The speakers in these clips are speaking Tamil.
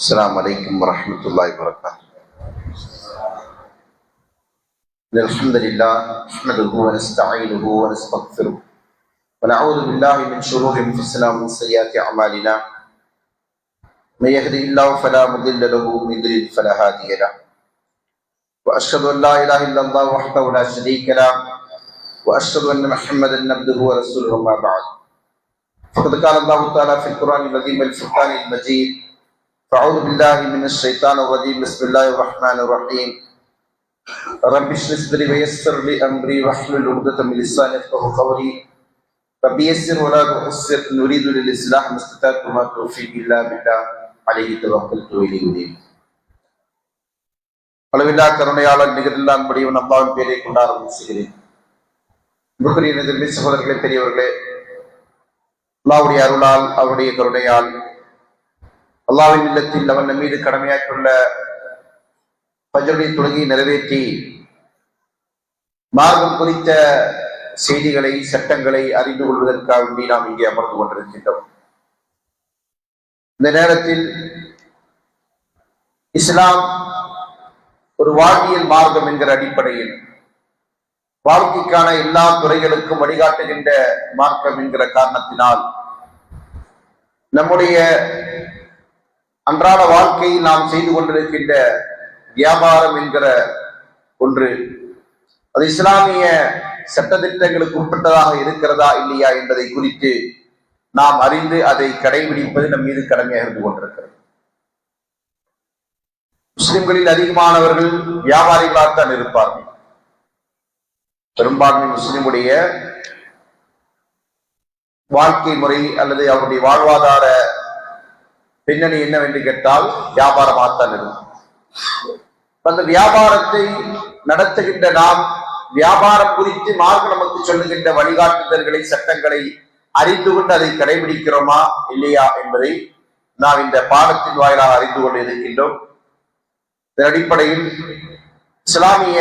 السلام عليكم ورحمة الله وبركاته. الحمد لله نحمده ونستعينه ونستغفره. ونعوذ بالله من شرور أنفسنا ومن سيئات أعمالنا. من يهده الله فلا مضل له ومن يضلل فلا هادي له. وأشهد أن لا إله إلا الله وحده لا شريك له. وأشهد أن محمدا عبده ورسوله ما بعد. فقد قال الله تعالى في القرآن العظيم الفرقان المجيد فأعوذ بالله من الشيطان الرجيم بسم الله الرحمن الرحيم رب اشرح صدري ويسر لي أمري واحلل عقدة من لساني يفقهوا قولي رب يسر ولا تعسر نريد للإصلاح ما استطعت وما توفيقي إلا بالله عليه توكلت وإليه أنيب அளவில்லா கருணையாளர் நிகழ்ந்த அன்படியும் அல்லாவின் பேரை கொண்டு ஆரம்பிச்சுகிறேன் புகரின் எதிர்மை சகோதரர்களே பெரியவர்களே அல்லாவுடைய அருளால் அவருடைய கருணையால் அல்லாவின் இல்லத்தில் அவன் மீது கடமையாற்றுள்ள பஜருடைய தொழுகையை நிறைவேற்றி மார்க்கம் குறித்த செய்திகளை சட்டங்களை அறிந்து கொள்வதற்காக வேண்டி நாம் இங்கே அமர்ந்து கொண்டிருக்கின்றோம். இந்த நேரத்தில் இஸ்லாம் ஒரு வாழ்வியல் மார்க்கம் என்கிற அடிப்படையில் வாழ்க்கைக்கான எல்லா துறைகளுக்கும் வழிகாட்டுகின்ற மார்க்கம் என்கிற காரணத்தினால் நம்முடைய அன்றாட வாழ்க்கையில் நாம் செய்து கொண்டிருக்கின்ற வியாபாரம் என்கிற ஒன்று அது இஸ்லாமிய சட்டத்திட்டங்களுக்கு உட்பட்டதாக இருக்கிறதா இல்லையா என்பதை குறித்து நாம் அறிந்து அதை கடைபிடிப்பது நம் மீது கடமையாக இருந்து கொண்டிருக்கிறது. முஸ்லிம்களில் அதிகமானவர்கள் வியாபாரிகளாகத்தான் இருப்பார்கள். பெரும்பான்மை முஸ்லிமுடைய வாழ்க்கை முறை அல்லது அவருடைய வாழ்வாதார பின்னணி என்னவென்று கேட்டால் வியாபாரமாகத்தான் இருக்கும். அந்த வியாபாரத்தை நடத்துகின்ற நாம் வியாபாரம் குறித்து மார்க் நமக்கு சொல்லுகின்ற வழிகாட்டுதல்களை சட்டங்களை அறிந்து கொண்டு அதை கடைபிடிக்கிறோமா இல்லையா என்பதை நாம் இந்த பாடத்தின் வாயிலாக அறிந்து கொண்டு இருக்கின்றோம். இதன் அடிப்படையில் இஸ்லாமிய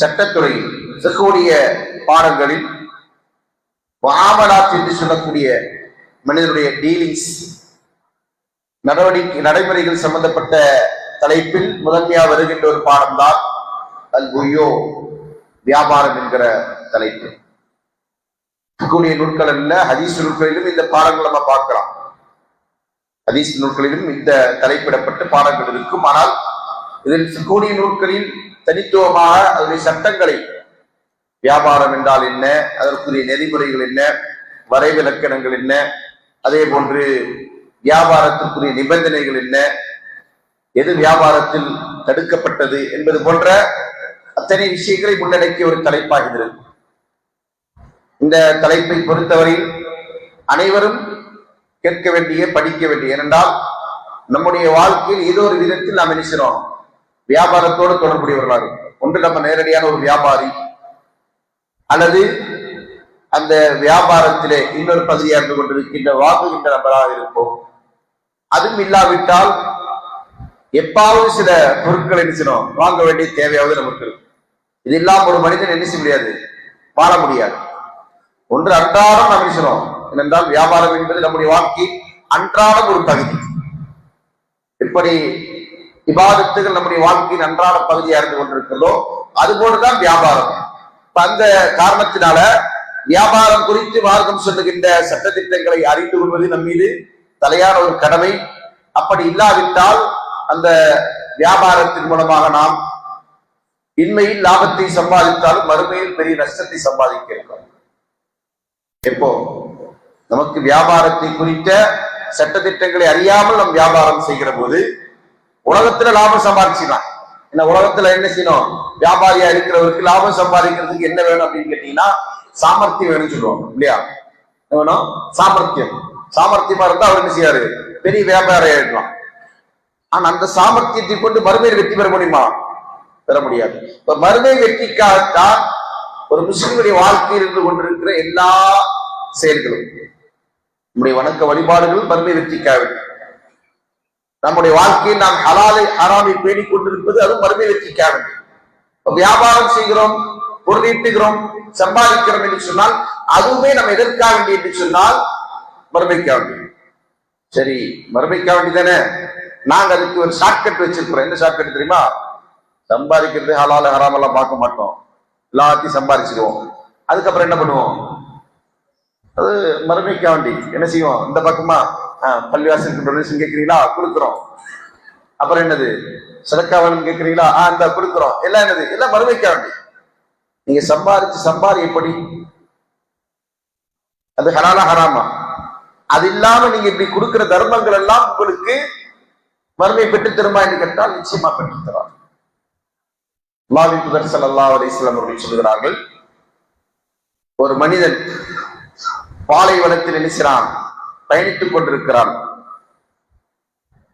சட்டத்துறையில் இருக்கக்கூடிய பாடங்களில் வாமலாத் என்று சொல்லக்கூடிய மனிதனுடைய டீலிங்ஸ் நடவடிக்கை நடைமுறைகள் சம்பந்தப்பட்ட தலைப்பில் முதன்மையா வருகின்ற ஒரு பாடம்தான் அல் குய்யோ வியாபாரம் என்கிற தலைப்பு. கூடிய நூட்கள் அல்ல ஹதீஸ் நூட்களிலும் இந்த பாடங்கள் நம்ம பார்க்கலாம். ஹதீஸ் நூல்களிலும் இந்த தலைப்பிடப்பட்ட பாடங்கள் இருக்கும். ஆனால் இதில் கூடிய நூட்களில் தனித்துவமாக அதனுடைய சட்டங்களை வியாபாரம் என்றால் என்ன அதற்குரிய நெறிமுறைகள் என்ன வரைவிலக்கணங்கள் என்ன அதே போன்று வியாபாரத்திற்குரிய நிபந்தனைகள் என்ன? எது வியாபாரத்தில் தடுக்கப்பட்டது என்பது போன்ற அத்தனை விஷயங்களை உள்ளடக்கிய ஒரு தலைப்பாகிறது இந்த தலைப்பை பொறுத்தவரையில் அனைவரும் கேட்க வேண்டிய படிக்க வேண்டிய ஏனென்றால் நம்முடைய வாழ்க்கையில் ஏதோ ஒரு விதத்தில் நாம் நினைச்சிடும் வியாபாரத்தோடு தொடர்புடையவர்களாக ஒன்று நம்ம நேரடியான ஒரு வியாபாரி அல்லது அந்த வியாபாரத்திலே இன்னொரு பகுதியாக இருந்து கொண்டிருக்கின்ற வாங்குகின்ற நபராக இருப்போம். அதுவும் இல்லாவிட்டால் எப்பாவது சில பொருட்கள் என்ன செய்யணும்? வாங்க வேண்டிய தேவையாவது நமக்கு இருக்கும். இது இல்லாம ஒரு மனிதன் என்ன செய்ய முடியாது? வாழ முடியாது. ஒன்று அன்றாடம் நாம் நினைச்சணும் ஏனென்றால் வியாபாரம் என்பது நம்முடைய வாழ்க்கை அன்றாடம் ஒரு பகுதி. எப்படி விவாதத்துகள் நம்முடைய வாழ்க்கையின் அன்றாட பகுதியாக இருந்து கொண்டிருக்கிறதோ அது போலதான் வியாபாரம் அந்த காரணத்தினால வியாபாரம் குறித்து மார்க்கம் சொல்லுகின்ற சட்டத்திட்டங்களை அறிந்து கொள்வது நம் மீது தலையான ஒரு கடமை. அப்படி இல்லாவிட்டால் அந்த வியாபாரத்தின் மூலமாக நாம் இன்மையில் லாபத்தை சம்பாதித்தாலும் மறுமையில் பெரிய நஷ்டத்தை சம்பாதிக்க இருக்கோம். எப்போ? நமக்கு வியாபாரத்தை குறித்த சட்டத்திட்டங்களை அறியாமல் நம் வியாபாரம் செய்கிற போது உலகத்துல லாபம் சம்பாதிச்சுக்கலாம். ஏன்னா உலகத்துல என்ன செய்யணும்? வியாபாரியா இருக்கிறவருக்கு லாபம் சம்பாதிக்கிறதுக்கு என்ன வேணும் அப்படின்னு கேட்டீங்கன்னா சாமர்த்தியம் வேணும்னு சொல்லுவாங்க இல்லையா? என்ன வேணும்? சாமர்த்தியம். சாமர்த்தியமா இருந்தா அவர் என்ன செய்யாரு பெரிய வியாபாரம் ஆயிடலாம். ஆனா அந்த சாமர்த்தியத்தை கொண்டு மறுமையில் வெற்றி பெற முடியுமா? பெற முடியாது. இப்ப மறுமை வெற்றிக்காகத்தான் ஒரு முஸ்லிமுடைய வாழ்க்கையில் இருந்து கொண்டிருக்கிற எல்லா செயல்களும் நம்முடைய வணக்க வழிபாடுகள் மறுமை வெற்றிக்காக. நம்முடைய வாழ்க்கையில் நாம் ஹலாலை ஹராமை பேணிக் கொண்டிருப்பது அதுவும் மறுமை வெற்றிக்காக. வியாபாரம் செய்கிறோம் பொருளீட்டுகிறோம் சம்பாதிக்கிறோம் என்று சொன்னால் அதுவுமே நம்ம எதற்காக வேண்டிய என்று சொன்னால் மறுமைக்காவண்டி சரி மறுமைக்காவண்டி தானே? நாங்க அதுக்கு ஒரு ஷார்ட்கட் வச்சிருக்கிறோம். என்ன ஷார்ட்கட் தெரியுமா? சம்பாதிக்கிறது ஹலால ஹராம் எல்லாம் பார்க்க மாட்டோம். எல்லாத்தையும் சம்பாதிச்சிடுவோம் அதுக்கப்புறம் என்ன பண்ணுவோம்? அது மறுமைக்காண்டி. என்ன செய்வோம்? இந்த பக்கமா ஆஹ், பள்ளிவாசலுக்கு டொனேஷன் கேட்கிறீங்களா கொடுக்குறோம். அப்புறம் என்னது? சதக்கா கேட்கிறீங்களா ஆ இந்த கொடுக்குறோம். எல்லாம் என்னது? எல்லாம் மறுமைக்காண்டி. நீங்க சம்பாதிச்சு சம்பாதி எப்படி? அது ஹலாலா ஹராமா? அது இல்லாம நீங்க இப்படி கொடுக்கிற தர்மங்கள் எல்லாம் உங்களுக்கு வறுமை பெற்று தருமா என்று கேட்டால் நிச்சயமா பெற்று தரார் அல்லாஹ்வின் புதர் சல்லா அலிஸ்லாம் அவர்கள் சொல்கிறார்கள் ஒரு மனிதன் பாலைவனத்தில் நினைக்கிறான் பயணித்துக் கொண்டிருக்கிறான்.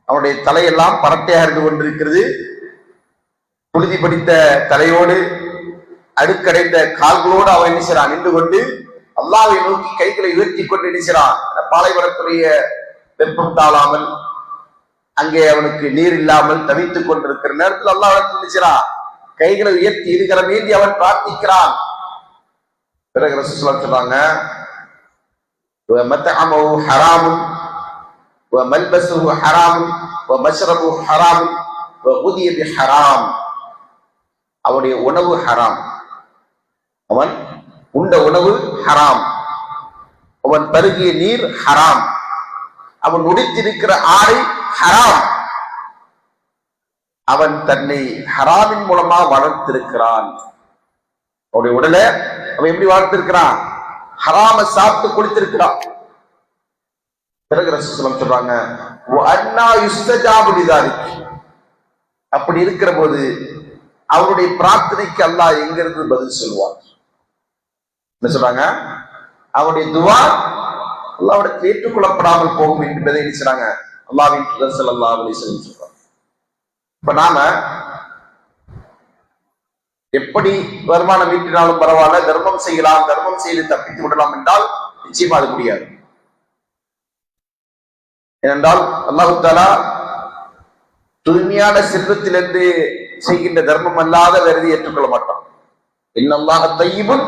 அவனுடைய தலையெல்லாம் பரட்டையாக இருந்து கொண்டிருக்கிறது. புழுதி படித்த தலையோடு அடுக்கடைந்த கால்களோடு அவன் நினைக்கிறான். நின்று கொண்டு அல்லாவை நோக்கி கைகளை உயர்த்தி கொண்டு நினைக்கிறான் பாலைவனத்துடைய வெப்பம் தாழாமல் அங்கே அவனுக்கு நீர் இல்லாமல் தவித்துக் கொண்டிருக்கிற நேரத்தில் அல்லாஹ் நினைக்கிறான் கைகளை உயர்த்தி இருக்கிற மீதி அவன் பிரார்த்திக்கிறான். பிறகு ரசூலா சொல்றாங்க அவனுடைய உணவு ஹராம். அவன் உண்ட உணவு ஹராம். அவன் பருகிய நீர் ஹராம். அவன் உடுத்திருக்கிற ஆடை ஹராம். அவன் தன்னை ஹராமின் மூலமா வளர்த்திருக்கிறான். அவனுடைய உடலை அவன் எப்படி வளர்த்திருக்கிறான்? ஹராம சாப்பிட்டு குளித்திருக்கிறான். பிறகு ரசூலுல்லாஹ் சொல்றாங்க "வ அன்னா யுஸ்தஜாபு அப்படி இருக்கிற போது அவருடைய பிரார்த்தனைக்கு அல்லாஹ் எங்கிருந்து பதில் சொல்வான்? என்ன சொல்றாங்க? அவருடைய துவா அல்லாவோட ஏற்றுக்கொள்ளப்படாமல் போகும் என்பதை என்ன செய்றாங்க? அல்லாஹ்வின் தூதர் ஸல்லல்லாஹு சொல்றாங்க இப்ப நாம எப்படி வருமானம் ஈட்டினாலும் பரவாயில்ல தர்மம் செய்யலாம் தர்மம் செய்து தப்பித்து விடலாம் என்றால் நிச்சயமா அது முடியாது. ஏனென்றால் அல்லாஹு தாலா தூய்மையான செல்வத்திலிருந்து செய்கின்ற தர்மம் அல்லாத வேறு ஏற்றுக்கொள்ள மாட்டான். இன்னல்லாஹ தையிபுன்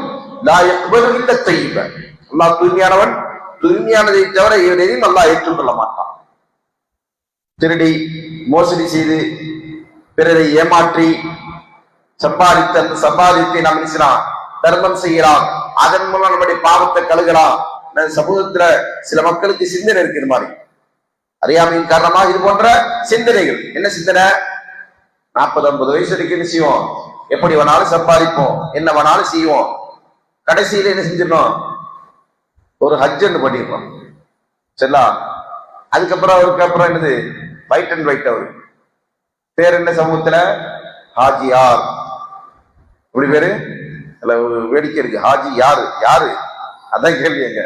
அல்லாஹ் தூய்மையானவன் தூய்மையானதை தவிர எதையும் அல்லாஹ் ஏற்றுக்கொள்ள மாட்டான் திருடி மோசடி செய்து பிறரை ஏமாற்றி சம்பாதித்த அந்த சம்பாதித்தை நாம் நினைச்சான் தர்மம் செய்யலாம். அதன் மூலம் நம்முடைய பாவத்தை கழுகலாம். சமூகத்துல சில மக்களுக்கு சிந்தனை இருக்கு இது மாதிரி. அறியாமையின் காரணமாக இது போன்ற சிந்தனைகள். என்ன சிந்தனை? நாற்பது ஐம்பது வயசு வரைக்கும் என்ன செய்வோம்? எப்படி வேணாலும் சம்பாதிப்போம். என்ன வேணாலும் செய்வோம். கடைசியில என்ன செஞ்சிடணும்? ஒரு ஹஜ்ஜன்னு பண்ணிருப்போம் சரிங்களா? அதுக்கப்புறம் அவருக்கு அப்புறம் என்னது? ஒயிட் அண்ட் ஒயிட் அவரு. பேர் என்ன சமூகத்துல? ஹாஜியார். இப்படி பேரு? அதுல ஒரு வேடிக்கை இருக்கு. ஹாஜி யாரு? யாரு அதான் கேள்வி எங்க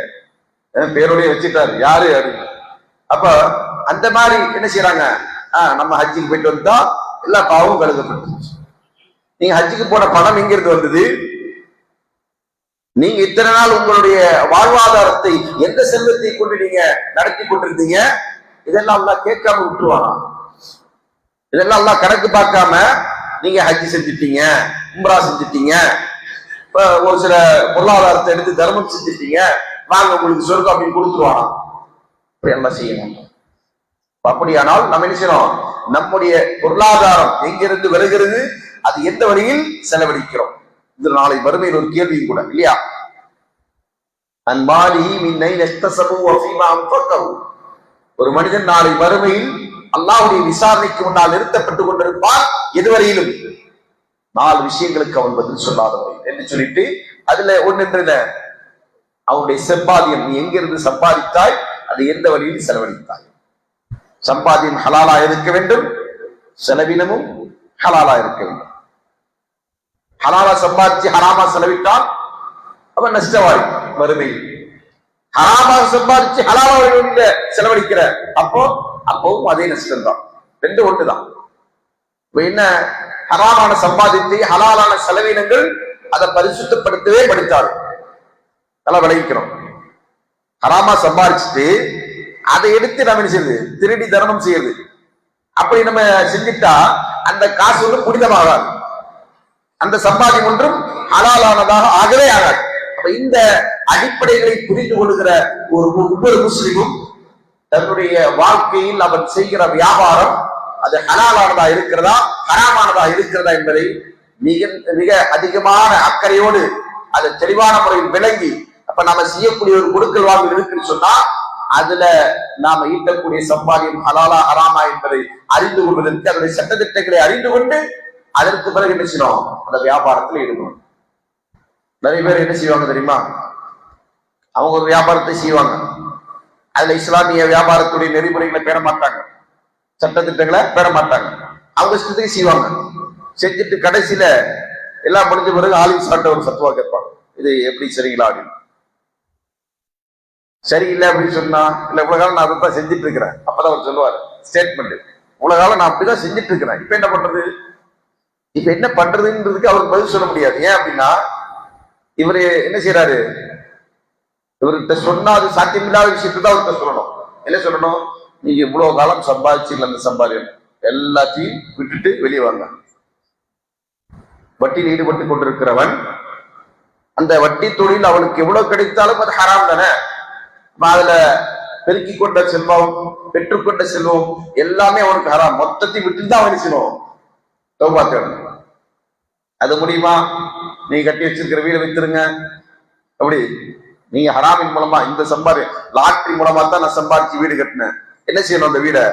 அஹ் வச்சுட்டாரு. யாரு அப்படின்னு. அப்ப அந்த மாதிரி என்ன செய்யறாங்க ஆஹ் நம்ம ஹஜ்ஜுக்கு போயிட்டு வந்தா எல்லா பாவமும் கழுதப்பட்டு நீங்க ஹஜ்ஜுக்கு போன பணம் எங்க இருந்து வந்தது? நீங்க இத்தனை நாள் உங்களுடைய வாழ்வாதாரத்தை எந்த செல்வத்தை கொண்டு நீங்க நடத்தி கொண்டிருந்தீங்க? இதெல்லாம் எல்லாம் கேட்காம விட்டுருவானா? இதெல்லாம் எல்லாம் கணக்கு பார்க்காம நீங்க ஹஜ் செஞ்சுட்டீங்க உம்ரா செஞ்சுட்டீங்க ஒரு சில பொருளாதாரத்தை எடுத்து தர்மம் செஞ்சுட்டீங்க வாங்க உங்களுக்கு சொர்க்கம் அப்படின்னு கொடுத்துருவானா? இப்படி எல்லாம் செய்யணும்? அப்படியானால் நம்ம என்ன செய்யணும்? நம்முடைய பொருளாதாரம் எங்கிருந்து வருகிறது? அது எந்த வழியில் செலவழிக்கிறோம்? இது நாளை வறுமையில் ஒரு கேள்வியும் கூட இல்லையா? அன்பாலி மின்னை ஒரு மனிதன் நாளை வறுமையில் அல்லாவுடைய விசாரணைக்கு முன்னால் நிறுத்தப்பட்டுக் கொண்டிருப்பான் எதுவரையிலும். நாலு விஷயங்களுக்கு அவன் பதில் சொல்லாதவன் என்று சொல்லிட்டு அதுல ஒன்று அவனுடைய செம்பாதியம் நீ எங்கிருந்து சம்பாதித்தாய்? அது எந்த வழியில் செலவழித்தாய்? சம்பாதியம் ஹலாலா இருக்க வேண்டும் செலவினமும் ஹலாலா இருக்க வேண்டும். ஹலாலா சம்பாதிச்சு ஹராமா செலவிட்டால் அவன் நஷ்டவாய் வறுமை ஹராமா சம்பாதிச்சு ஹலாலா வழியில செலவழிக்கிற. அப்போ அப்பவும் அதே நஷ்டம் தான் ரெண்டு ஒன்றுதான் இப்ப என்ன? ஹராமான சம்பாதித்து ஹலாலான செலவினங்கள் அதை பரிசுத்தப்படுத்தவே படித்தாரு நல்லா விளைவிக்கிறோம் ஹராமா சம்பாதிச்சுட்டு அதை எடுத்து நம்ம என்ன செய்யுது திருடி தர்மம் செய்யுது அப்படி நம்ம செஞ்சுட்டா அந்த காசு ஒன்றும் புனிதமாகாது. அந்த சம்பாதி ஒன்றும் ஹலாலானதாக ஆகவே ஆகாது. அப்ப இந்த அடிப்படைகளை புரிந்து கொள்கிற ஒரு ஒவ்வொரு முஸ்லிமும் தன்னுடைய வாழ்க்கையில் அவன் செய்கிற வியாபாரம் அது ஹலாலானதா இருக்கிறதா ஹராமானதா இருக்கிறதா என்பதை மிக மிக அதிகமான அக்கறையோடு அதை தெளிவான முறையில் விளங்கி அப்ப நாம செய்யக்கூடிய ஒரு கொடுக்கல் வாங்கல் இருக்குன்னு சொன்னா அதுல நாம ஈட்டக்கூடிய சம்பாதியம் ஹலாலா ஹராமா என்பதை அறிந்து கொள்வதற்கு அதனுடைய சட்டத்திட்டங்களை அறிந்து கொண்டு அதற்கு பிறகு என்ன செய்யணும்? அந்த வியாபாரத்தில் ஈடுபடும் நிறைய பேர் என்ன செய்வாங்க தெரியுமா? அவங்க ஒரு வியாபாரத்தை செய்வாங்க. அதுல இஸ்லாமிய வியாபாரத்துடைய நெறிமுறைகளை பெற மாட்டாங்க. சட்டத்திட்டங்களை பெற மாட்டாங்க. அவங்க இஷ்டத்துக்கு செய்வாங்க. செஞ்சுட்டு கடைசியில எல்லாம் முடிஞ்ச பிறகு ஆலிம் சாட்ட ஒரு சத்துவா கேட்பாங்க. இது எப்படி சரிங்களா அப்படின்னு. சரியில்லை அப்படின்னு சொன்னா இல்ல இவ்வளவு காலம் நான் அதைத்தான் செஞ்சுட்டு இருக்கிறேன். அப்பதான் அவர் சொல்லுவார் ஸ்டேட்மெண்ட் இவ்வளவு காலம் நான் அப்படிதான் செஞ்சுட்டு இருக்கிறேன். இப்ப என்ன பண்றது? இப்ப என்ன பண்றதுன்றதுக்கு அவருக்கு பதில் சொல்ல முடியாது. ஏன் அப்படின்னா இவரு என்ன செய்யறாரு இவர்கிட்ட சொன்னா அது சாத்தியமில்லாத விஷயத்தை தான் அவர்கிட்ட சொல்லணும். என்ன சொல்லணும்? நீங்க இவ்வளவு காலம் சம்பாதிச்சீங்களா அந்த சம்பாதியம். எல்லாத்தையும் விட்டுட்டு வெளியே வாங்க. வட்டியில் ஈடுபட்டு கொண்டிருக்கிறவன் அந்த வட்டி தொழில் அவனுக்கு எவ்வளவு கிடைத்தாலும் அது ஹராம் தானே? அதுல பெருக்கி கொண்ட செல்வம் பெற்றுக்கொண்ட செல்வம் எல்லாமே அவனுக்கு ஹராம். மொத்தத்தை விட்டு தான் அவன் செய்யணும்? தௌபா தேடணும். அது முடியுமா? நீங்க கட்டி வச்சிருக்கிற வீடை வித்துருங்க. அப்படி. நீங்க ஹராமின் மூலமா இந்த சம்பாதி லாட்ரி மூலமா தான் நான் சம்பாதிச்சு வீடு கட்டினேன். என்ன செய்யணும் அந்த வீடை?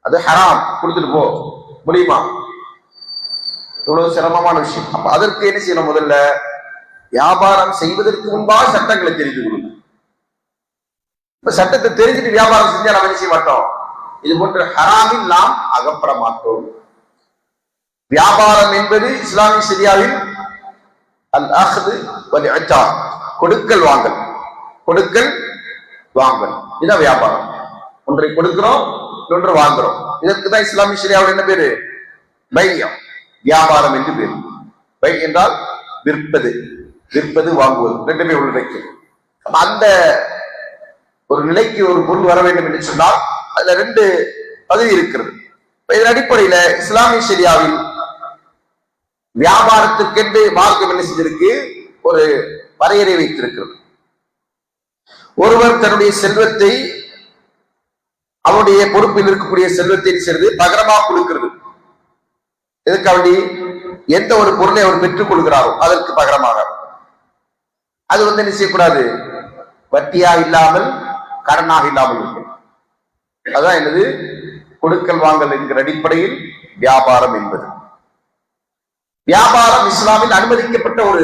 அது ஹராம். கொடுத்துட்டு போ. முடியுமா? இவ்வளவு சிரமமான விஷயம். அப்ப அதற்கு என்ன செய்யணும் முதல்ல? வியாபாரம் செய்வதற்கு முன்பாக சட்டங்களை தெரிந்து கொடுங்க இப்ப சட்டத்தை தெரிஞ்சுட்டு வியாபாரம் செஞ்சா நம்ம என்ன செய்ய மாட்டோம்? இது போன்ற ஹராமில் நாம் அகப்பட மாட்டோம். வியாபாரம் என்பது இஸ்லாமிய சரியாவில் அல் அஹ்து கொடுக்கல் வாங்கல். கொடுக்கல் வாங்கல். இதான் வியாபாரம். ஒன்றை கொடுக்கிறோம் இன்னொன்று வாங்குறோம். இதற்கு தான் இஸ்லாமிய சரியாவில் என்ன பேரு? பையம் வியாபாரம் என்று பேர். பை என்றால் விற்பது. விற்பது வாங்குவது. ரெண்டுமே ஒரு நிலைக்கு அந்த ஒரு நிலைக்கு ஒரு பொருள் வர வேண்டும் என்று சொன்னால் அதுல ரெண்டு பகுதி இருக்கிறது. இதன் அடிப்படையில இஸ்லாமிய சரியாவில் வியாபாரத்துக்கென்று மார்க்கம் என்ன செஞ்சிருக்கு? ஒரு வரையறை வைத்திருக்கிறது. ஒருவர் தன்னுடைய செல்வத்தை அவருடைய பொறுப்பில் இருக்கக்கூடிய செல்வத்தை சேர்ந்து பகரமா கொடுக்கிறது. எதுக்காண்டி எந்த ஒரு பொருளை அவர் பெற்றுக் கொள்கிறாரோ அதற்கு பகரமாக. அது வந்து என்ன செய்யக்கூடாது? வட்டியா இல்லாமல் கடனாக இல்லாமல் இருக்கும். அதான் எனது கொடுக்கல் வாங்கல் என்கிற அடிப்படையில் வியாபாரம் என்பது. வியாபாரம் இஸ்லாமில் அனுமதிக்கப்பட்ட ஒரு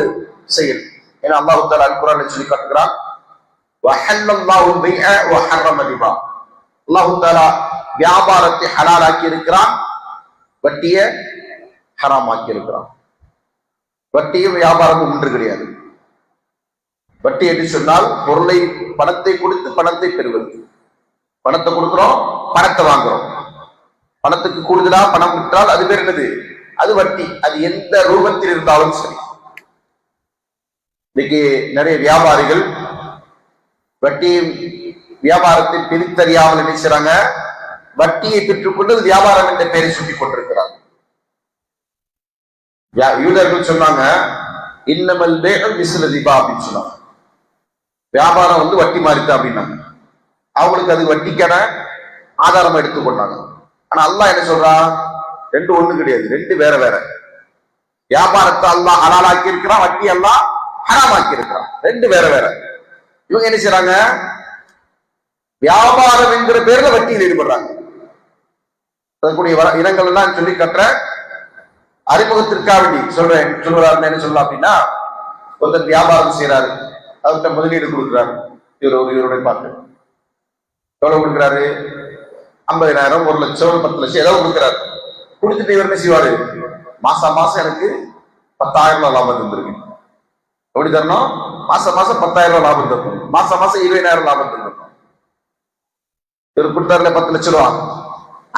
செயல். ஏன்னா அல்லாஹு தாலா அல்குரான் சொல்லி காட்டுகிறான் அல்லாஹு தாலா வியாபாரத்தை ஹலாலாக்கி இருக்கிறான் வட்டியை ஹராமாக்கி இருக்கிறான் வட்டியும் வியாபாரமும் ஒன்று கிடையாது. வட்டி என்று சொன்னால் பொருளை பணத்தை கொடுத்து பணத்தை பெறுவது. பணத்தை கொடுக்கிறோம் பணத்தை வாங்குறோம். பணத்துக்கு கூடுதலா பணம் விட்டால் அது பேர் என்னது? அது வட்டி. அது எந்த ரூபத்தில் இருந்தாலும் சரி. இன்னைக்கு நிறைய வியாபாரிகள் வட்டி வியாபாரத்தை பிரித்தறியாமல் நினைச்சாங்க வட்டியை பெற்றுக்கொண்டு வியாபாரம் என்ற பெயரை சுட்டி கொண்டிருக்கிறார் யா- யூதர்கள் சொன்னாங்க இன்னமல் வேகம் விசில தீபா அப்படின்னு சொன்னாங்க. வியாபாரம் வந்து வட்டி மாறித்து அப்படின்னாங்க அவங்களுக்கு அது வட்டிக்கான ஆதாரமா எடுத்துக்கொண்டாங்க ஆனா அல்லா என்ன சொல்றான் ரெண்டு ஒண்ணு கிடையாது ரெண்டு வேற வேற. வியாபாரத்தை அல்லாஹ் ஹலாலாக்கி இருக்கிறான் வட்டி எல்லாம் ஹராமாக்கி இருக்கிறான் ரெண்டு வேற வேற. இவங்க என்ன செய்யறாங்க வியாபாரம் என்கிற பேர்ல வட்டியில் ஈடுபடுறாங்க. அதற்குரிய வர- இனங்கள் எல்லாம் சொல்லி கட்டுற அறிமுகத்திற்காக வேண்டி சொல்றேன். சொல்றாரு என்ன சொல்லலாம் அப்படின்னா ஒருத்தர் வியாபாரம் செய்யறாரு அவர்கிட்ட முதலீடு கொடுக்குறாரு. இவர் ஒரு இவருடைய பார்த்து. எவ்வளவு கொடுக்குறாரு? ஐம்பதாயிரம் ஒரு லட்சம் பத்து லட்சம் ஏதோ கொடுக்குறாரு. கொடுத்துட்டு இவர் என்ன செய்வாரு? மாசம் மாசம் எனக்கு பத்தாயிரம் ரூபாய் லாபம் தந்திருக்கு. எப்படி தரணும்? மாசம் மாசம் பத்தாயிரம் ரூபாய் லாபம் தரணும். மாசம் மாசம் இருபதாயிரம் லாபம் தந்திருக்கணும் இவர் கொடுத்தாருல பத்து லட்சம் ரூபா.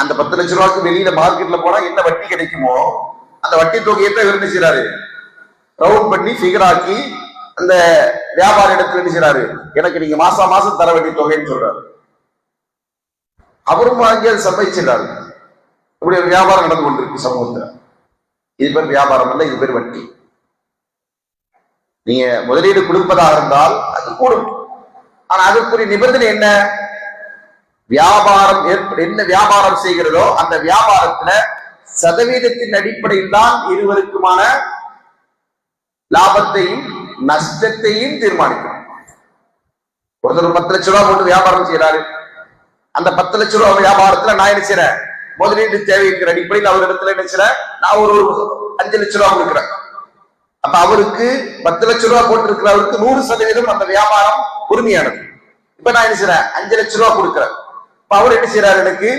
அந்த பத்து லட்ச ரூபாய்க்கு வெளியில மார்க்கெட்ல போனா என்ன வட்டி கிடைக்குமோ அந்த வட்டி தொகையை தான் இவர் என்ன செய்யறாரு ரவுண்ட் பண்ணி ஃபிகர் ஆக்கி அந்த வியாபார இடத்துல என்ன செய்யறாரு எனக்கு நீங்க மாசம் மாசம் தர வேண்டிய தொகைன்னு சொல்றாரு. அவரும் வாங்கி அதை சம்பாதிச்சிடறாரு. இப்படி ஒரு வியாபாரம் நடந்து கொண்டிருக்கு சமூகத்துல. இது பேர் வியாபாரம் இல்லை இது பேர் வட்டி. நீங்க முதலீடு கொடுப்பதாக இருந்தால் அது கூடும். ஆனா அதற்குரிய நிபந்தனை என்ன? வியாபாரம் ஏற்படு என்ன வியாபாரம் செய்கிறதோ அந்த வியாபாரத்துல சதவீதத்தின் அடிப்படையில் தான் இருவருக்குமான லாபத்தையும் நஷ்டத்தையும் தீர்மானிக்கும். ஒருத்தர் பத்து லட்ச ரூபா போட்டு வியாபாரம் செய்யறாரு அந்த பத்து லட்ச ரூபா வியாபாரத்துல நான் என்ன செய்யறேன் முதலீட்டு தேவைங்கிற அடிப்படையில் அவர் இடத்துல என்ன நான் ஒரு ஒரு அஞ்சு லட்ச ரூபா கொடுக்குறேன். அப்ப அவருக்கு பத்து லட்ச ரூபா போட்டிருக்கிற அவருக்கு நூறு சதவீதம் அந்த வியாபாரம் உரிமையானது. இப்ப நான் என்ன செய்யறேன்? அஞ்சு லட்ச ரூபா கொடுக்குறேன். இப்ப அவர் என்ன செய்யறாரு எனக்கு?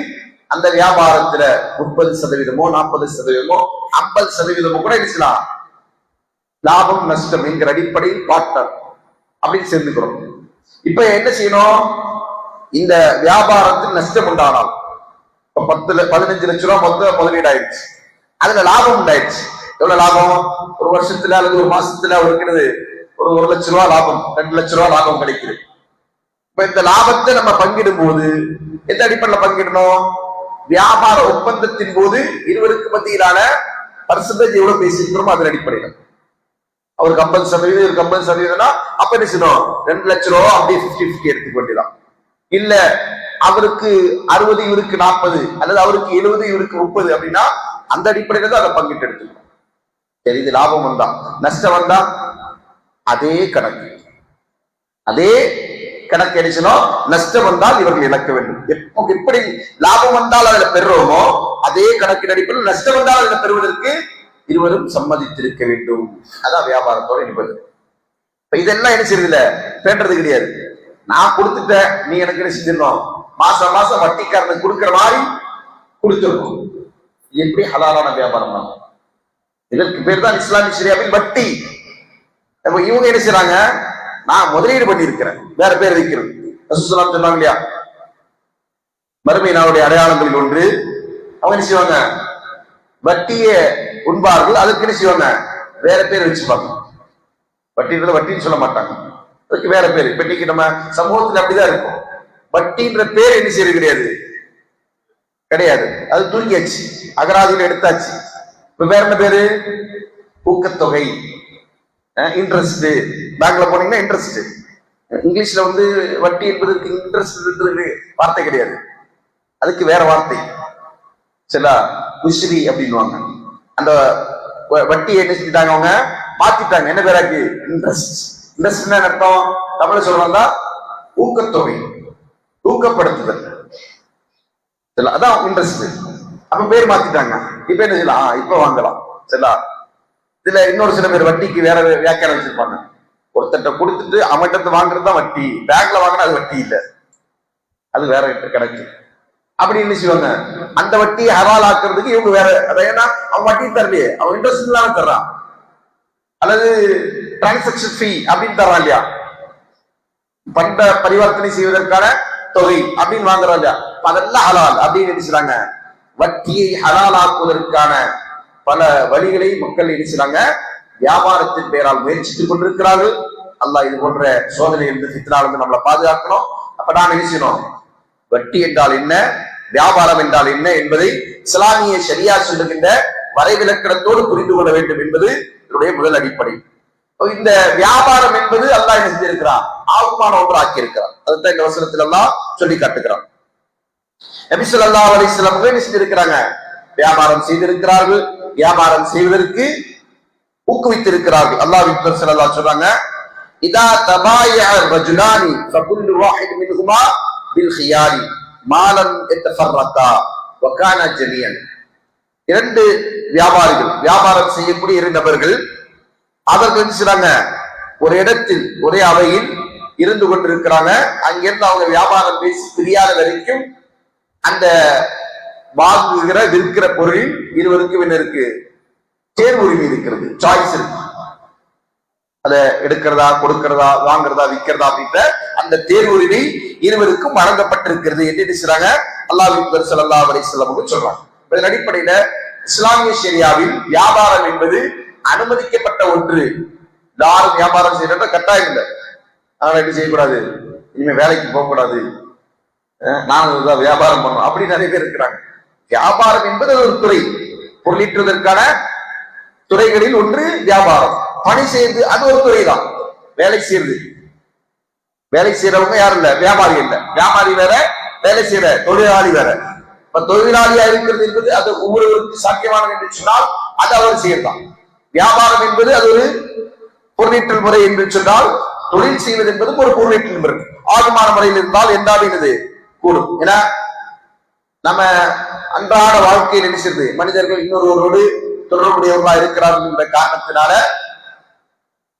அந்த வியாபாரத்துல முப்பது சதவீதமோ நாற்பது சதவீதமோ ஐம்பது சதவீதமோ கூட என்ன செய்யலாம்? லாபம் நஷ்டம் என்கிற அடிப்படையில் பார்ட்னர் அப்படின்னு சேர்ந்துக்கிறோம். இப்ப என்ன செய்யணும்? இந்த வியாபாரத்தில் நஷ்டம் உண்டானால் இப்ப பத்து பதினஞ்சு லட்ச ரூபா மொத்தம் முதலீடு ஆயிடுச்சு அதுல லாபம் உண்டாயிடுச்சு. எவ்வளவு லாபம்? ஒரு வருஷத்துல அல்லது ஒரு மாசத்துல இருக்கிறது ஒரு ஒரு லட்ச ரூபா லாபம். ரெண்டு லட்ச ரூபா லாபம் கிடைக்குது இப்ப இந்த லாபத்தை நம்ம பங்கிடும் போது எந்த அடிப்படையில் பங்கிடணும்? வியாபார ஒப்பந்தத்தின் போது இருவருக்கு மத்தியிலான பர்சன்டேஜ் எவ்வளவு பேசிக்கிறோமோ அதன் அடிப்படையில். அவருக்கு ஐம்பது சதவீதம் இவருக்கு ஐம்பது சதவீதம்னா அப்ப என்ன செய்யணும்? ரெண்டு லட்ச ரூபா அப்படியே பிப்டி பிப்டி எடுத்துக்க வேண்டியதான் இல்ல அவருக்கு அறுபது இவருக்கு நாற்பது அல்லது அவருக்கு எழுபது இவருக்கு முப்பது அப்படின்னா அந்த அடிப்படையில தான் அதை பங்கிட்டு எடுத்துக்கணும். சரி இது லாபம் வந்தா நஷ்டம் வந்தா அதே கணக்கு. அதே கணக்கு அடிச்சனும் நஷ்டம் வந்தால் இவர்கள் இழக்க வேண்டும். எப்போ எப்படி லாபம் வந்தால் அதுல பெறுறோமோ அதே கணக்கின் அடிப்படையில் நஷ்டம் வந்தால் அதுல பெறுவதற்கு இருவரும் சம்மதித்திருக்க வேண்டும். அதான் வியாபாரத்தோட நிபந்தனை. இப்ப இதெல்லாம் என்ன செய்யறதில்ல? பேண்டது கிடையாது. நான் கொடுத்துட்டேன். நீ எனக்கு என்ன செஞ்சிடணும் மாசம் மாசம் வட்டிக்காரனுக்கு கொடுக்கிற மாதிரி கொடுத்துருக்கும். எப்படி ஹலாலான வியாபாரம் தான் இதற்கு பேர் தான் இஸ்லாமிய ஷரியாவில் வட்டி. நம்ம இவங்க என்ன செய்றாங்க? நான் முதலீடு பண்ணியிருக்கிறேன். வேற பேர் வைக்கிறது ரசூலுல்லாஹ் சொன்னாங்க இல்லையா? மறுமை நாளுடைய அடையாளங்களில் ஒன்று அவங்க என்ன செய்வாங்க? வட்டியை உண்பார்கள் அதுக்கு என்ன செய்வாங்க? வேற பேர் வச்சுப்பாங்க. வட்டின்றது வட்டின்னு சொல்ல மாட்டாங்க. அதுக்கு வேற பேர். இப்ப இன்னைக்கு நம்ம சமூகத்துல அப்படிதான் இருக்கும். வட்டின்ற பேர் என்ன செய்யறது கிடையாது. கிடையாது. அது தூங்கியாச்சு. அகராதியில எடுத்தாச்சு. இப்ப வேற என்ன பேரு? ஊக்கத்தொகை. இன்ட்ரெஸ்ட் பேங்க்ல போனீங்கன்னா இன்ட்ரெஸ்ட் இங்கிலீஷ்ல வந்து வட்டி என்பதற்கு இன்ட்ரெஸ்ட் வார்த்தை கிடையாது. அதுக்கு வேற வார்த்தை. சரிங்களா? உசிரி அப்படின்வாங்க அந்த வ- வட்டியை என்ன செஞ்சுட்டாங்க அவங்க? மாத்திட்டாங்க. என்ன பேராக்கு? இன்ட்ரெஸ்ட் இன்ட்ரெஸ்ட் அர்த்தம் தமிழ் சொல்றதா? ஊக்கத்தொகை. ஊக்கப்படுத்துதல். சரிங்களா அதான் இன்ட்ரெஸ்ட் அப்ப பேர் மாத்திட்டாங்க. இப்ப என்ன செய்யலாம்? இப்ப வாங்கலாம். சரிங்களா? இதுல இன்னொரு சில பேர் வட்டிக்கு வேற வே- வியாக்கியானம் வச்சிருப்பாங்க. ஒருத்தட்ட கொடுத்துட்டு அவன்கிட்ட வாங்குறது தான் வட்டி. பேங்க்ல வாங்கினா அது வட்டி இல்ல. அது வேற கணக்கு அப்படி என்ன செய்வாங்க? அந்த வட்டி ஹவால் ஆக்குறதுக்கு இவங்க வேற அதை ஏன்னா அவன் வட்டி தரலையே. அவன் இன்ட்ரெஸ்ட் இல்லாம தர்றான். அல்லது டிரான்சாக்சன் ஃபீ அப்படின்னு தர்றான் இல்லையா? பண்ட பரிவர்த்தனை செய்வதற்கான தொகை அப்படின்னு வாங்குறோம் இல்லையா? அதெல்லாம் ஹலால் அப்படின்னு என்ன செய்றாங்க? வட்டியை ஹலால் ஆக்குவதற்கான பல வழிகளை மக்கள் என்ன செய்றாங்க? வியாபாரத்தின் பெயரால் முயற்சித்துக் கொண்டிருக்கிறார்கள். அல்லாஹ் இது போன்ற சோதனை இருந்து ஃபித்னால இருந்து நம்மளை பாதுகாக்கணும். அப்ப நான் என்ன வட்டி என்றால் என்ன? வியாபாரம் என்றால் என்ன என்பதை இஸ்லாமிய சரியா சொல்லுகின்ற வரைவிலக்கணத்தோடு புரிந்து கொள்ள வேண்டும் என்பது என்னுடைய முதல் அடிப்படை. இந்த வியாபாரம் என்பது அல்லாஹ் என்ன செஞ்சிருக்கிறான் ஆகுமான ஒன்று ஆக்கியிருக்கிறான் அதுதான் இந்த வசனத்துல எல்லாம் சொல்லி காட்டுகிறான் நபி சொல்லா அலிஸ்லாம் என்ன செஞ்சிருக்கிறாங்க? வியாபாரம் செய்திருக்கிறார்கள் வியாபாரம் செய்வதற்கு ஊக்குவித்திருக்கிறார்கள். அல்லாஹ் வித்தர் ஸல்லல்லாஹு சொல்றாங்க இதா தபாய ரஜுலானி ஃபகுல்லு வாஹித் மின்ஹுமா பில் ஹியாரி மாலம் எத்தஃபர்ரகா வகான ஜமியன். இரண்டு வியாபாரிகள் வியாபாரம் செய்யக்கூடிய இரு நபர்கள் அதற்கு என்ன செய்றாங்க? ஒரு இடத்தில் ஒரே அவையில் இருந்து கொண்டிருக்கிறாங்க. அங்கிருந்து அவங்க வியாபாரம் பேசி தெரியாத வரைக்கும் அந்த வாங்குகிற விற்கிற பொருளில் இருவருக்கும் என்ன இருக்கு. தேர்வு உரிமை இருக்கிறது. சாய்ஸ் இருக்கு. அதை எடுக்கிறதா கொடுக்கிறதா வாங்குறதா விற்கிறதா அப்படின்ற அந்த தேர்வு உரிமை இருவருக்கும் வழங்கப்பட்டிருக்கிறது என்று என்ன செய்றாங்க? அல்லாஹ் சல்லா அலைஹி வஸல்லம் சொல்றாங்க. இதன் அடிப்படையில இஸ்லாமிய ஷெரியாவில் வியாபாரம் என்பது அனுமதிக்கப்பட்ட ஒன்று. யாரும் வியாபாரம் செய்யறத கட்டாயம் இல்லை. அதனால என்ன செய்யக்கூடாது? இனிமே வேலைக்கு போகக்கூடாது. நானும் இதுதான் வியாபாரம் பண்ணணும். அப்படி நிறைய பேர் இருக்கிறாங்க. வியாபாரம் என்பது ஒரு துறை. பொருளீட்டுவதற்கான துறைகளில் ஒன்று வியாபாரம். பணி செய்யறது அது ஒரு துறை தான் வேலை செய்யறது. வேலை செய்யறவங்க யாரும் இல்ல. வியாபாரி இல்ல. வியாபாரி வேற வேலை செய்யற தொழிலாளி வேற. இப்ப தொழிலாளியா இருக்கிறது என்பது அது ஒவ்வொருவருக்கு சாத்தியமானது என்று சொன்னால் அது அவர் செய்யலாம் வியாபாரம் என்பது அது ஒரு பொருளீட்டல் முறை என்று சொன்னால் தொழில் செய்வது என்பது ஒரு பொருளீட்டல் முறை. ஆகுமான முறையில் இருந்தால் எந்தாவினது கூடும். ஏன்னா நம்ம அன்றாட வாழ்க்கையில் நினைச்சது மனிதர்கள் இன்னொருவரோடு தொடர்புடையவர்களா இருக்கிறார்கள் என்ற காரணத்தினால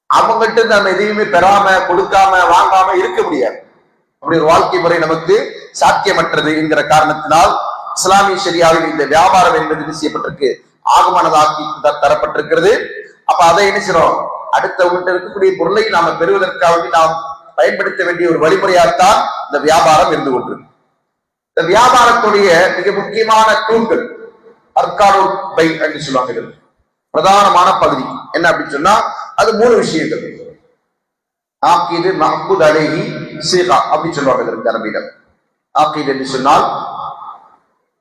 அவங்கள்ட்ட நம்ம எதையுமே பெறாம கொடுக்காம வாங்காம இருக்க முடியாது. அப்படி ஒரு வாழ்க்கை முறை நமக்கு சாத்தியமற்றது என்கிற காரணத்தினால் இஸ்லாமிய சரியாவில் இந்த வியாபாரம் என்பது என்ன செய்யப்பட்டிருக்கு? ஆகமானதாக்கி தரப்பட்டிருக்கிறது. அப்ப அதை என்ன அடுத்த வீட்டில் இருக்கக்கூடிய பொருளை நாம பெறுவதற்காக நாம் பயன்படுத்த வேண்டிய ஒரு வழிமுறையாகத்தான் இந்த வியாபாரம் இருந்து கொண்டிருக்கு. இந்த வியாபாரத்துடைய மிக முக்கியமான தூண்கள் அர்கானு பை அப்படின்னு சொல்லுவாங்க பிரதானமான பகுதி. என்ன அப்படின்னு சொன்னா அது மூணு விஷயங்கள். ஆக்கீது மஹ்பூத் அலேஹி சீகா அப்படின்னு சொல்லுவாங்க இதற்கு அரபிடம் ஆக்கீது என்று சொன்னால்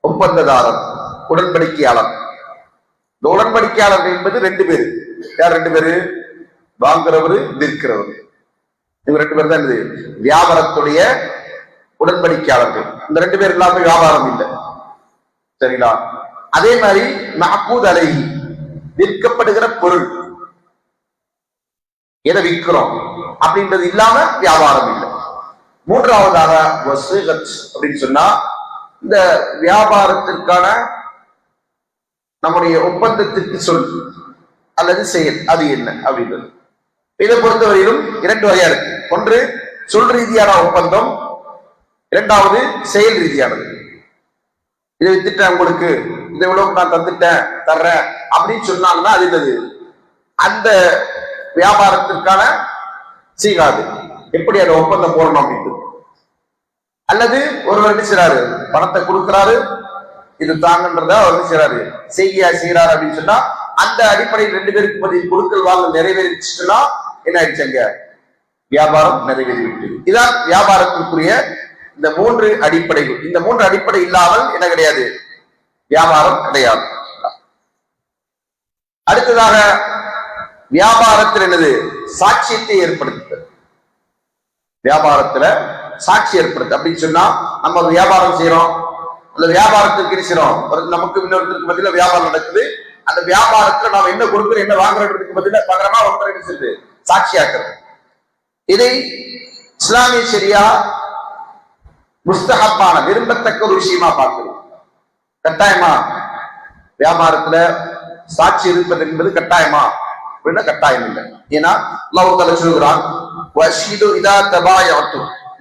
ஒப்பந்ததாரர் உடன்படிக்கையாளர். இந்த உடன்படிக்கையாளர்கள் என்பது ரெண்டு பேரு. யார் ரெண்டு பேரு? வாங்குறவரு விற்கிறவர். இவங்க ரெண்டு பேர் தான் இது. வியாபாரத்துடைய உடன்படிக்கையாளர்கள். இந்த ரெண்டு பேர் இல்லாம வியாபாரம் இல்லை. சரிங்களா? அதே மாதிரி மஹ்பூத் அலை விற்கப்படுகிற பொருள். எதை விற்கிறோம்? அப்படின்றது இல்லாம வியாபாரம் இல்லை. மூன்றாவதாக அப்படின்னு சொன்னா இந்த வியாபாரத்திற்கான நம்முடைய ஒப்பந்தத்திற்கு சொல். அல்லது செயல். அது என்ன? அப்படின்றது இதை பொறுத்தவரையிலும் இரண்டு வகையா இருக்கு. ஒன்று சொல் ரீதியான ஒப்பந்தம். இரண்டாவது செயல் ரீதியானது. இதை வித்துட்டேன் உங்களுக்கு. இதை இவ்வளவு நான் தந்துட்டேன் தர்றேன் அப்படின்னு சொன்னாங்கன்னா அது என்னது? அந்த வியாபாரத்திற்கான சீகாது. எப்படி அந்த ஒப்பந்தம் போடணும் அப்படின்ட்டு அல்லது ஒருவர் என்ன செய்றாரு? பணத்தை கொடுக்கிறாரு. இது தாங்கன்றத அவர் என்ன செய்றாரு. செய்ய செய்யறாரு அப்படின்னு சொன்னா அந்த அடிப்படையில் ரெண்டு பேருக்கு பதில் கொடுக்கல் வாங்க நிறைவேறிச்சுன்னா என்ன ஆயிடுச்சு அங்க? வியாபாரம் நிறைவேறிவிட்டது இதான் வியாபாரத்திற்குரிய இந்த மூன்று அடிப்படைகள். இந்த மூன்று அடிப்படை இல்லாமல் என்ன கிடையாது? வியாபாரம் கிடையாது. அடுத்ததாக வியாபாரத்தில் என்னது? சாட்சியத்தை ஏற்படுத்துது. வியாபாரத்துல சாட்சி ஏற்படுத்து அப்படின்னு சொன்னா நம்ம வியாபாரம் செய்யறோம் அந்த வியாபாரத்திற்கு இருக்கிறோம் நமக்கு இன்னொருத்தருக்கு பதில வியாபாரம் நடக்குது. அந்த வியாபாரத்துல நாம என்ன கொடுக்குறோம் என்ன வாங்குறதுக்கு பதிலா பகரமா ஒருத்தர் என்ன செய்யுது சாட்சியாக்குறது. இதை இஸ்லாமிய சரியா முஸ்தகப்பான விரும்பத்தக்க ஒரு விஷயமா பார்க்கிறோம் கட்டாயமா? வியாபாரத்துல சாட்சி இருப்பது என்பது கட்டாயமா? அப்படின்னா கட்டாயம் இல்லை. ஏன்னா அல்லாஹ் தஆலா சொல்கிறான் வஷீது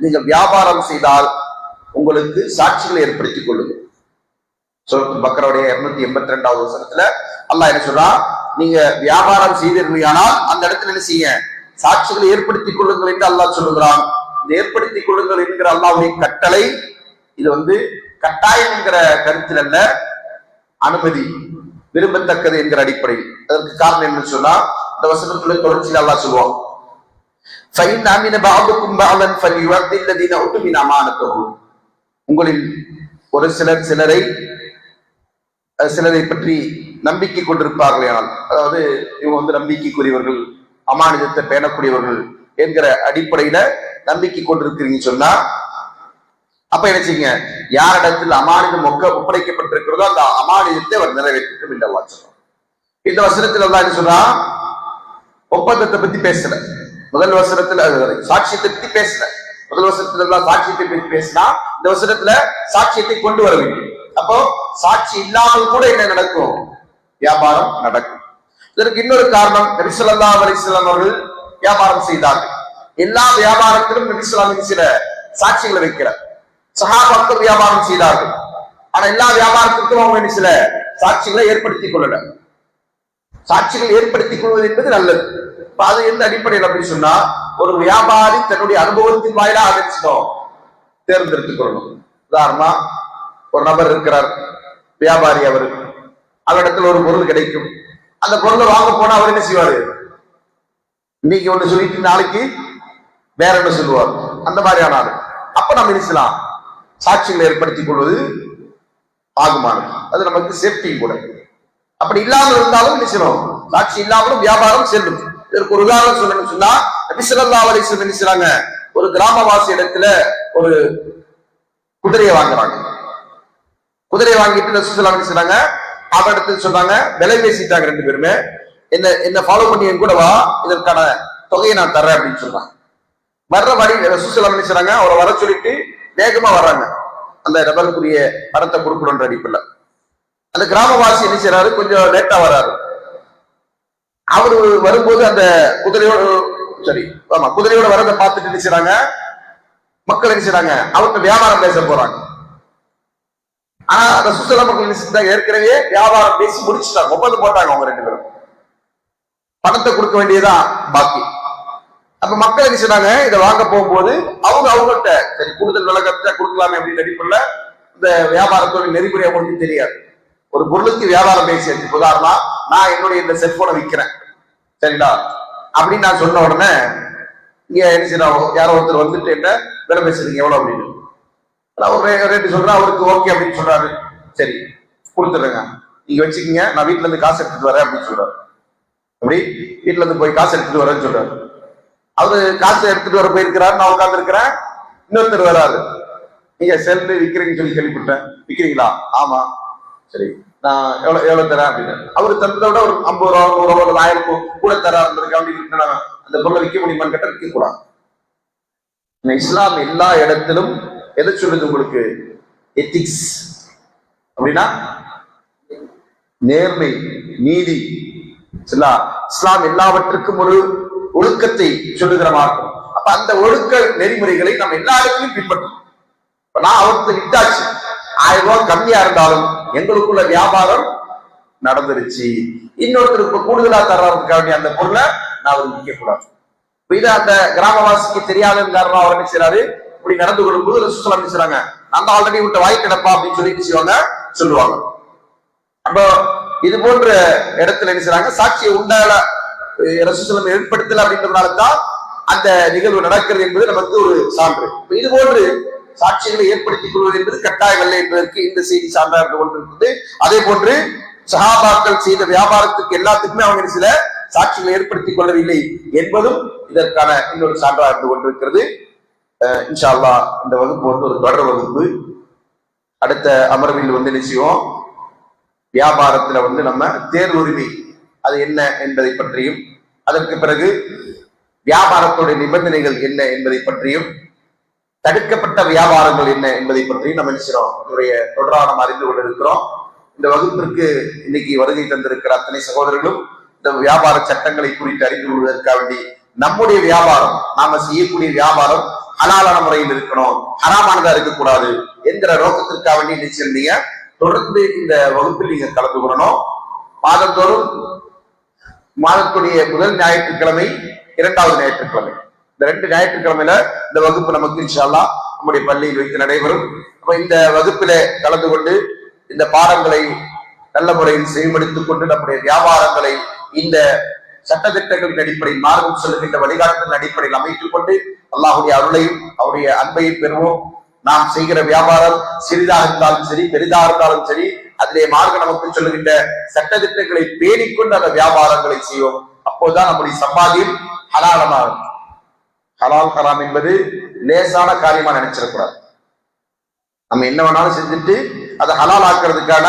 நீங்க வியாபாரம் செய்தால் உங்களுக்கு சாட்சிகளை ஏற்படுத்திக் கொள்ளுங்கள் சூரத்து பக்கருடைய இருநூத்தி எண்பத்தி ரெண்டாவது வசனத்துல அல்லாஹ் என்ன சொல்றான் நீங்க வியாபாரம் செய்தீர்களானால் அந்த இடத்துல என்ன செய்ய சாட்சிகளை ஏற்படுத்திக் கொள்ளுங்கள் என்று அல்லாஹ் சொல்லுகிறான் இந்த ஏற்படுத்திக் கொள்ளுங்கள் என்கிற அல்லாஹ்வுடைய கட்டளை இது வந்து கட்டாயம் என்கிற கருத்தில் அல்ல அனுமதி விரும்பத்தக்கது என்கிற அடிப்படையில் அதற்கு காரணம் என்ன சொன்னா இந்த வசனத்துல தொடர்ச்சியில் அல்லாஹ் சொல்லுவான் فَإِنْ أَمِنَ بَعْضُكُمْ بَعْضًا فَلْيُؤَدِّ الَّذِينَ أُوتُوا مِنْ أَمَانَتِهِ உங்களில் ஒரு சிலர் சிலரை சிலரை பற்றி நம்பிக்கை கொண்டிருப்பார்களேனால் அதாவது இவங்க வந்து நம்பிக்கைக்குரியவர்கள் அமானிதத்தை பேணக்கூடியவர்கள் என்கிற அடிப்படையில நம்பிக்கை கொண்டிருக்கிறீங்க சொன்னா அப்ப என்ன செய்யுங்க? யாரிடத்தில் அமானிதம் ஒக்க ஒப்படைக்கப்பட்டிருக்கிறதோ அந்த அமானிதத்தை அவர் நிறைவேற்றும் இந்த வாசனம் இந்த வசனத்தில் அல்லாஹ் என்ன சொல்றா? ஒப்பந்தத்தை பத்தி பேசல. முதல் வசனத்துல அது சாட்சியத்தை பத்தி பேசல. முதல் வசனத்துல எல்லாம் சாட்சியத்தை பத்தி பேசினா இந்த வசனத்துல சாட்சியத்தை கொண்டு வர வேண்டும். அப்போ சாட்சி இல்லாமல் கூட என்ன நடக்கும்? வியாபாரம் நடக்கும். இதற்கு இன்னொரு காரணம் நபிசுல்லா அலிஸ்லாம் அவர்கள் வியாபாரம் செய்தார்கள். எல்லா வியாபாரத்திலும் நபிசுல்லாமின் சில சாட்சிகளை வைக்கிறார். சகாபாக்கள் வியாபாரம் செய்தார்கள். ஆனா எல்லா வியாபாரத்திற்கும் அவங்க சில சாட்சிகளை ஏற்படுத்திக் கொள்ளல. சாட்சிகள் ஏற்படுத்திக் கொள்வது என்பது நல்லது. இப்ப அது எந்த அடிப்படையில் அப்படின்னு சொன்னா ஒரு வியாபாரி தன்னுடைய அனுபவத்தின் வாயிலாக அதை தேர்ந்தெடுத்து தேர்ந்தெடுத்துக் கொள்ளணும் உதாரணமா ஒரு நபர் இருக்கிறார் வியாபாரி அவர். அவரிடத்துல ஒரு பொருள் கிடைக்கும். அந்த பொருளை வாங்க போனா அவர் என்ன செய்வாரு? இன்னைக்கு ஒண்ணு சொல்லிட்டு நாளைக்கு வேற என்ன சொல்லுவார்? அந்த மாதிரியான ஆள். அப்ப நம்ம என்ன செய்யலாம்? சாட்சிகளை ஏற்படுத்திக் கொள்வது ஆகுமானது அது நமக்கு சேஃப்டியும் கூட. அப்படி இல்லாமல் இருந்தாலும் நினைச்சிடும் சாட்சி இல்லாமலும் வியாபாரம் செல்லும். இதற்கு ஒரு உதாரணம் சொல்லணும்னு சொன்னா நபிசல்லா அலிஸ்லம் நினைச்சாங்க செய்றாங்க? ஒரு கிராமவாசி இடத்துல ஒரு குதிரையை வாங்குறாங்க. குதிரையை வாங்கிட்டு ரசூசலாம் சொன்னாங்க செய்றாங்க எடுத்து சொன்னாங்க விலை பேசிட்டாங்க ரெண்டு பேருமே. என்ன என்ன ஃபாலோ பண்ணி என் கூட வா இதற்கான தொகையை நான் தர்றேன் அப்படின்னு சொல்றாங்க. வர்ற வழி ரசூசலாம் என்ன செய்றாங்க அவரை வர சொல்லிட்டு வேகமா வர்றாங்க. அந்த நபருக்குரிய மரத்தை கொடுக்கணுன்ற அடிப்பில் அந்த கிராமவாசி என்ன செய்றாரு? கொஞ்சம் லேட்டா வர்றாரு. அவரு வரும்போது அந்த குதிரையோட சரி ஆமா குதிரையோட வரதை பார்த்துட்டு என்ன செய்றாங்க? மக்கள் என்ன செய்றாங்க? அவர்கிட்ட வியாபாரம் பேச போறாங்க. ஆனா அந்த சுசல மக்கள் என்ன ஏற்கனவே வியாபாரம் பேசி முடிச்சுட்டாங்க. ஒப்பந்தம் போட்டாங்க அவங்க ரெண்டு பேரும். பணத்தை கொடுக்க வேண்டியதுதான் பாக்கி. அப்ப மக்கள் என்ன செய்றாங்க? இதை வாங்க போகும்போது அவங்க அவங்கள்ட்ட சரி கூடுதல் விலகத்தை கொடுக்கலாமே அப்படின்னு அடிப்படையில இந்த வியாபாரத்தோட நெறிமுறை அவங்களுக்கு தெரியாது. ஒரு பொருளுக்கு வியாபாரம் பேசி உதாரணமா நான் என்னுடைய இந்த செல்போனை விற்கிறேன் சரிங்களா? அப்படின்னு நான் சொன்ன உடனே இங்க என்ன செய்யறாங்க யாரோ ஒருத்தர் வந்துட்டு என்ன விலை பேசுறீங்க எவ்வளவு அப்படின்னு. அவர் ரேட்டு சொல்றேன் அவருக்கு ஓகே அப்படின்னு சொல்றாரு. சரி கொடுத்துடுறேங்க. நீங்க வச்சுக்கீங்க நான் வீட்டுல இருந்து காசு எடுத்துட்டு வரேன் அப்படின்னு சொல்றாரு. அப்படி வீட்டுல இருந்து போய் காசு எடுத்துட்டு வரேன்னு சொல்றாரு. அவரு காசு எடுத்துட்டு வர போயிருக்கிறாரு நான் உட்கார்ந்து இருக்கிறேன் இன்னொருத்தர் வராரு. நீங்க செல்லு விற்கிறீங்கன்னு சொல்லி கேள்விப்பட்டேன். விற்கிறீங்களா ஆமா. சரி நான் எவ்வளவு எவ்வளவு தரேன் அப்படின்னு. அவரு தந்ததை விட ஒரு ஐம்பது ரூபா நூறு ரூபா ஆயிரம் கூட தரேன் அப்படின்னு அந்த பொருளை விற்க முடியுமான்னு கேட்டா விற்க கூடாது. இஸ்லாம் எல்லா இடத்திலும் எதை சொல்லுது உங்களுக்கு? எத்திக்ஸ் அப்படின்னா நேர்மை நீதி. சரிங்களா? இஸ்லாம் எல்லாவற்றுக்கும் ஒரு ஒழுக்கத்தை சொல்லுகிற மார்க்கம். அப்ப அந்த ஒழுக்க நெறிமுறைகளை நம்ம எல்லா இடத்திலும் பின்பற்றோம் இப்ப நான் அவருக்கு விட்டாச்சு ஆயிரம் ரூபாய் கம்மியா இருந்தாலும் எங்களுக்குள்ள வியாபாரம் நடந்துருச்சு. இன்னொருத்தருக்கு கூடுதலா தர்றதுக்காக வேண்டிய அந்த பொருளை அவர் நிற்க கூடாது. இது அந்த கிராமவாசிக்கு தெரியாத காரணம் அவர் என்ன செய்யறாரு இப்படி நடந்து கொள்ளும்போது ரசூசலாம் என்ன செய்யறாங்க அந்த ஆல்ரெடி விட்ட வாய் கிடப்பா அப்படின்னு சொல்லி என்ன செய்வாங்க? சொல்லுவாங்க. அப்போ இது போன்ற இடத்துல என்ன செய்றாங்க? சாட்சியை உண்டால ரசூசலம் ஏற்படுத்தல அப்படின்றதுனால தான் அந்த நிகழ்வு நடக்கிறது என்பது நமக்கு ஒரு சான்று. இது போன்று சாட்சிகளை ஏற்படுத்திக் கொள்வது என்பது கட்டாயம் இல்லை என்பதற்கு இந்த செய்தி சான்றா இருந்து கொண்டிருக்கிறது அதே போன்று சஹாபாக்கள் செய்த வியாபாரத்துக்கு எல்லாத்துக்குமே அவங்க சில சாட்சிகளை ஏற்படுத்திக் கொள்ளவில்லை என்பதும் இதற்கான இன்னொரு சான்றாக இருந்து கொண்டிருக்கிறது. இன்ஷா அல்லாஹ் இந்த வகுப்பு வந்து ஒரு தொடர் வகுப்பு. அடுத்த அமர்வில் வந்து நிச்சயம் வியாபாரத்துல வந்து நம்ம தேர்வுரிமை அது என்ன என்பதை பற்றியும் அதற்கு பிறகு வியாபாரத்துடைய நிபந்தனைகள் என்ன என்பதை பற்றியும் தடுக்கப்பட்ட வியாபாரங்கள் என்ன என்பதை பற்றியும் நம்ம நினைச்சிரோம் இதனுடைய தொடராக நம்ம அறிந்து கொண்டிருக்கிறோம். இந்த வகுப்பிற்கு இன்னைக்கு வருகை தந்திருக்கிற அத்தனை சகோதரர்களும் இந்த வியாபார சட்டங்களை குறித்து அறிந்து கொள்வதற்காக வேண்டி நம்முடைய வியாபாரம் நாம செய்யக்கூடிய வியாபாரம் ஹலாலான முறையில் இருக்கணும் ஹராமானதா இருக்கக்கூடாது என்கிற நோக்கத்திற்காக வேண்டி நிச்சயம் நீங்க தொடர்ந்து இந்த வகுப்பில் நீங்க கலந்து கொள்ளணும். மாதந்தோறும் மாதத்துடைய முதல் ஞாயிற்றுக்கிழமை இரண்டாவது ஞாயிற்றுக்கிழமை. இந்த ரெண்டு ஞாயிற்றுக்கிழமையில இந்த வகுப்பு நமக்கு இன்ஷால்லா நம்முடைய பள்ளியில் வைத்து நடைபெறும். அப்ப இந்த வகுப்பில கலந்து கொண்டு இந்த பாடங்களை நல்ல முறையில் செயல்படுத்திக் கொண்டு நம்முடைய வியாபாரங்களை இந்த சட்டத்திட்டங்களின் அடிப்படையில் மார்க்கம் செல்லுகின்ற வழிகாட்டுதலின் அடிப்படையில் அமைத்துக் கொண்டு அல்லாஹுடைய அருளையும் அவருடைய அன்பையும் பெறுவோம். நாம் செய்கிற வியாபாரம் சிறிதாக இருந்தாலும் சரி பெரிதாக இருந்தாலும் சரி அதிலே மார்க்க நமக்கு சொல்லுகின்ற சட்டத்திட்டங்களை பேணிக்கொண்டு அந்த வியாபாரங்களை செய்வோம். அப்போதுதான் நம்முடைய சம்பாதியம் ஹலாலமாகும் ஹலால் ஹராம் என்பது லேசான காரியமா நினைச்சிடக்கூடாது. நம்ம என்ன வேணாலும் செஞ்சுட்டு அதை ஹலால் ஆக்குறதுக்கான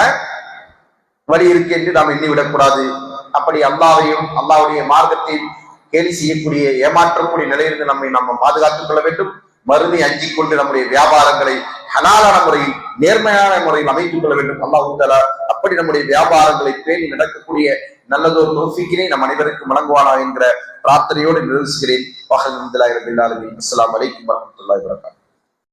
வழி இருக்கு என்று நாம் எண்ணி விடக்கூடாது. அப்படி அல்லாவையும் அல்லாவுடைய மார்க்கத்தையும் கேலி செய்யக்கூடிய ஏமாற்றக்கூடிய நிலையிலிருந்து நம்மை நம்ம பாதுகாத்துக் கொள்ள வேண்டும். மறுமை அஞ்சிக் கொண்டு நம்முடைய வியாபாரங்களை ஹலாலான முறையில் நேர்மையான முறையில் அமைத்துக் கொள்ள வேண்டும். அல்லாஹ் தஆலா அப்படி நம்முடைய வியாபாரங்களை பேணி நடக்கக்கூடிய நல்லதொரு நோசிக்கினை நம் அனைவருக்கும் வழங்குவானா என்கிற பிரார்த்தனையோடு நிறுவுகிறேன் வாஹல் அஸ்ஸலாமு அலைக்கும் வரஹ்மத்துல்லாஹி